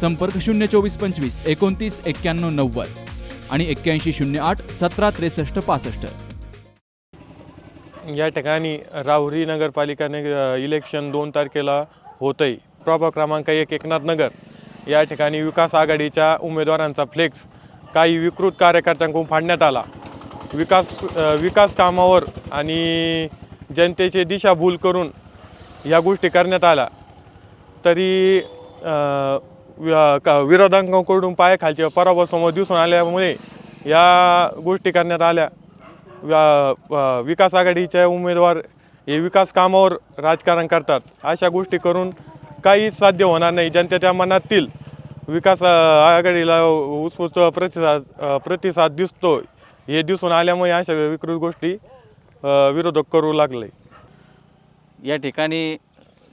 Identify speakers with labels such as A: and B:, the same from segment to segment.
A: संपर्क शून्य चोवीस पंचवीस एकोणतीस एक्क्याण्णव नव्वद आणि एक्क्याऐंशी शून्य आठ सतरा त्रेसष्ट पासष्ट.
B: या ठिकाणी राहुरी नगरपालिकाने इलेक्शन दोन तारखेला होतं आहे प्रभाग क्रमांक एक एकनाथ नगर. या ठिकाणी विकास आघाडीच्या उमेदवारांचा फ्लेक्स काही विकृत कार्यकर्त्यांकडून फाडण्यात आला. विकास विकास कामावर आणि जनतेची दिशाभूल करून या गोष्टी करण्यात आल्या. तरी विरोधकांकडून पायाखालचे पराभव समोर दिसून आल्यामुळे या गोष्टी करण्यात आल्या. व्या- विकास आघाडीचे उमेदवार हे विकास कामावर राजकारण करतात. अशा गोष्टी करून काही साध्य होणार नाही. जनतेच्या मनातील विकास आघाडीला उत्स्फूर्त प्रतिसाद प्रतिसाद दिसतो हे दिसून आल्यामुळे अशा विकृत गोष्टी विरोधक करू लागले.
C: या ठिकाणी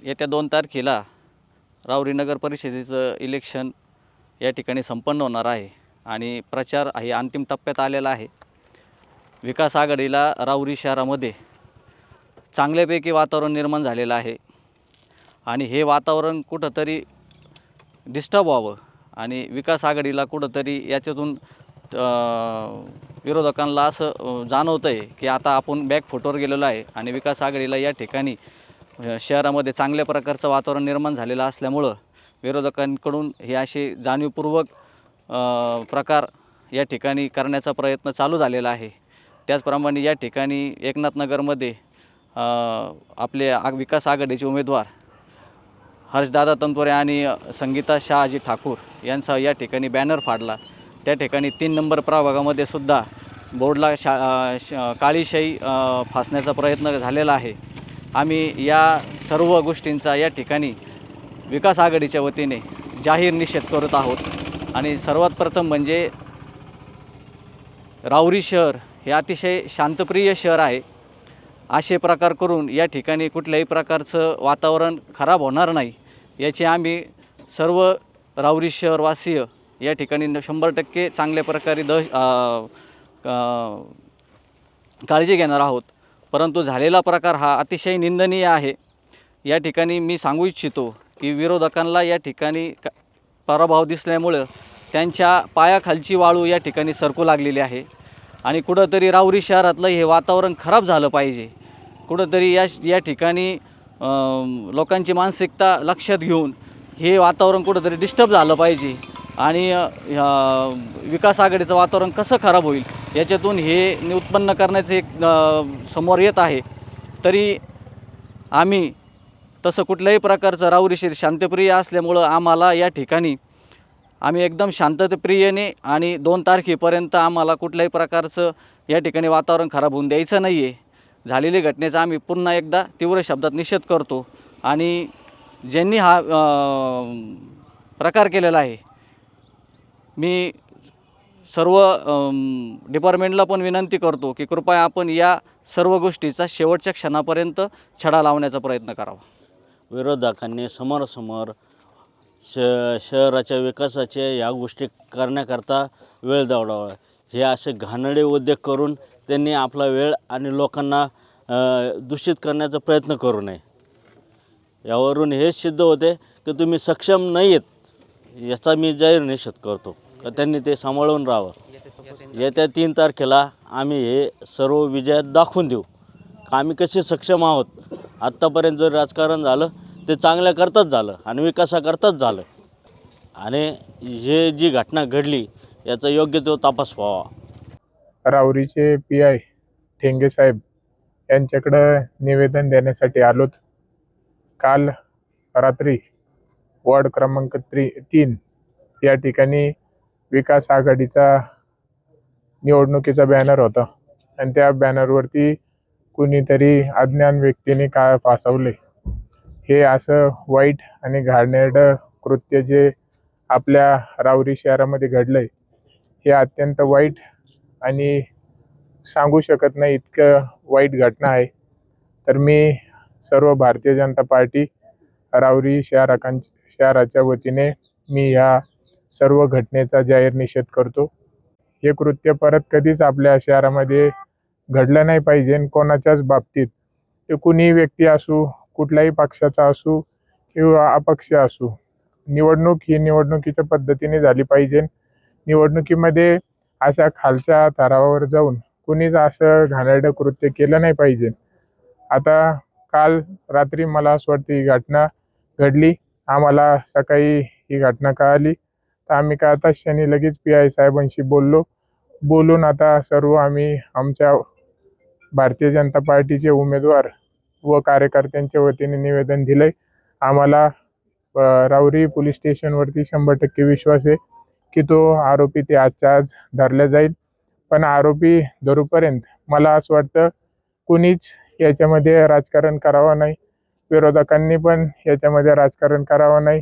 C: येत्या दोन तारखेला रावरी नगर परिषदेचं इलेक्शन या ठिकाणी संपन्न होणार आहे. आणि प्रचार हे अंतिम टप्प्यात आलेला आहे. विकास आघाडीला रावरी शहरामध्ये चांगल्यापैकी वातावरण निर्माण झालेलं आहे. आणि हे वातावरण कुठंतरी डिस्टर्ब व्हावं आणि विकास आघाडीला कुठंतरी याच्यातून विरोधकांना असं जाणवतं आहे की आता आपण बॅक फोटोवर गेलेलो आहे आणि विकास आघाडीला या ठिकाणी शहरामध्ये चांगल्या प्रकारचं वातावरण निर्माण झालेलं असल्यामुळं विरोधकांकडून हे असे जाणीवपूर्वक प्रकार या ठिकाणी करण्याचा प्रयत्न चालू झालेला आहे. त्याचप्रमाणे या ठिकाणी एकनाथनगरमध्ये आपले आग विकास आघाडीचे उमेदवार हर्षदादा तंतोरे आणि संगीता शहाजी ठाकूर यांचा या ठिकाणी बॅनर फाडला. त्या ठिकाणी तीन नंबर प्रभागामध्ये सुद्धा बोर्डला शा श- काळीशाही फासण्याचा प्रयत्न झालेला आहे. आम्ही या सर्व गोष्टींचा या ठिकाणी विकास आघाडीच्या वतीने जाहीर निषेध करत आहोत. आणि सर्वात प्रथम म्हणजे राऊरी शहर हे अतिशय शांतप्रिय शहर आहे. असे प्रकार करून या ठिकाणी कुठल्याही प्रकारचं वातावरण खराब होणार नाही. याची आम्ही सर्व राऊरी शहरवासीय या ठिकाणी न- शंभर टक्के चांगल्या प्रकारे दश काळजी घेणार आहोत. परंतु झालेला प्रकार हा अतिशय निंदनीय आहे. या ठिकाणी मी सांगू इच्छितो की विरोधकांना या ठिकाणी पराभव दिसल्यामुळं त्यांच्या पायाखालची वाळू या ठिकाणी सरकू लागलेली आहे. आणि कुठंतरी राऊरी शहरातलं हे वातावरण खराब झालं पाहिजे. कुठंतरी या या ठिकाणी लोकांची मानसिकता लक्षात घेऊन हे वातावरण कुठंतरी डिस्टर्ब झालं पाहिजे. आणि विकास आघाडीचं वातावरण कसं खराब होईल याच्यातून हे उत्पन्न करण्याचं एक समोर येत आहे. तरी आम्ही तसं कुठल्याही प्रकारचं राऊरीशीर शांतप्रिय असल्यामुळं आम्हाला या ठिकाणी आम्ही एकदम शांततेप्रियने आणि दोन तारखेपर्यंत आम्हाला कुठल्याही प्रकारचं या ठिकाणी वातावरण खराब होऊन द्यायचं नाही आहे झालेली घटनेचा आम्ही पुन्हा एकदा तीव्र शब्दात निषेध करतो आणि ज्यांनी हा प्रकार केलेला आहे मी सर्व डिपार्टमेंटला पण विनंती करतो की कृपया आपण या सर्व गोष्टीचा शेवटच्या क्षणापर्यंत छडा लावण्याचा प्रयत्न करावा.
D: विरोधकांनी समोरासमोर श शहराच्या विकासाच्या या गोष्टी करण्याकरता वेळ दवडावा हे असे घाणडे उद्योग करून त्यांनी आपला वेळ आणि लोकांना दूषित करण्याचा प्रयत्न करू नये. यावरून हे सिद्ध होते की तुम्ही सक्षम नाही आहेत याचा मी जाहीर निषेध करतो. का त्यांनी ते सांभाळून राहावं. येत्या तीन तारखेला आम्ही हे सर्व विजयात दाखवून देऊ. का आम्ही कसे सक्षम आहोत? आत्तापर्यंत जर राजकारण झालं ते चांगल्याकरताच झालं आणि विकासाकरताच झालं. आणि हे जी घटना घडली याचा योग्य तो तपास व्हावा.
E: राऊरीचे पी आय ठेंगे साहेब यांच्याकडं निवेदन देण्यासाठी आलोत. काल रात्री वॉर्ड क्रमांक त्री तीन या ठिकाणी विकास आघाडीचा निवडणुकीचा बॅनर होता. आणि त्या बॅनरवरती कुणीतरी अज्ञान व्यक्तीने काय फासवले. हे असं वाईट आणि घाणेरडं कृत्य जे आपल्या रावरी शहरामध्ये घडलंय हे अत्यंत वाईट आणि सांगू शकत नाही इतकं वाईट घटना आहे. तर मी सर्व भारतीय जनता पार्टी रावरी शहराकां शहराच्या वतीने मी ह्या सर्व घटनेचा जाहीर निषेध करतो. हे कृत्य परत कधीच आपल्या शहरामध्ये घडलं नाही पाहिजे कोणाच्याच बाबतीत. ते कुणीही व्यक्ती असू कुठल्याही पक्षाचा असू किंवा अपक्ष असू निवडणूक ही निवडणुकीच्या पद्धतीने झाली पाहिजे. निवडणुकीमध्ये अशा खालच्या थरावर जाऊन कुणीच असं घाणेरडं कृत्य केलं नाही पाहिजे. आता काल रात्री मला असं वाटतं ही घटना घडली. आम्हाला सकाळी ही घटना कळाली. तर आम्ही काय आता क्षणी लगेच पी आय साहेबांशी बोललो. बोलून आता सर्व आम्ही आमच्या भारतीय जनता पार्टीचे उमेदवार व कार्यकर्त्यांच्या वतीने निवेदन दिले आम्हाला राऊरी पोलीस स्टेशनवरती शंभर टक्के विश्वास आहे की तो आरोपी ते आजच्या आज धरला जाईल. पण आरोपी धरूपर्यंत मला असं वाटतं कुणीच याच्यामध्ये राजकारण करावं नाही. विरोधकांनी पण याच्यामध्ये राजकारण करावं नाही.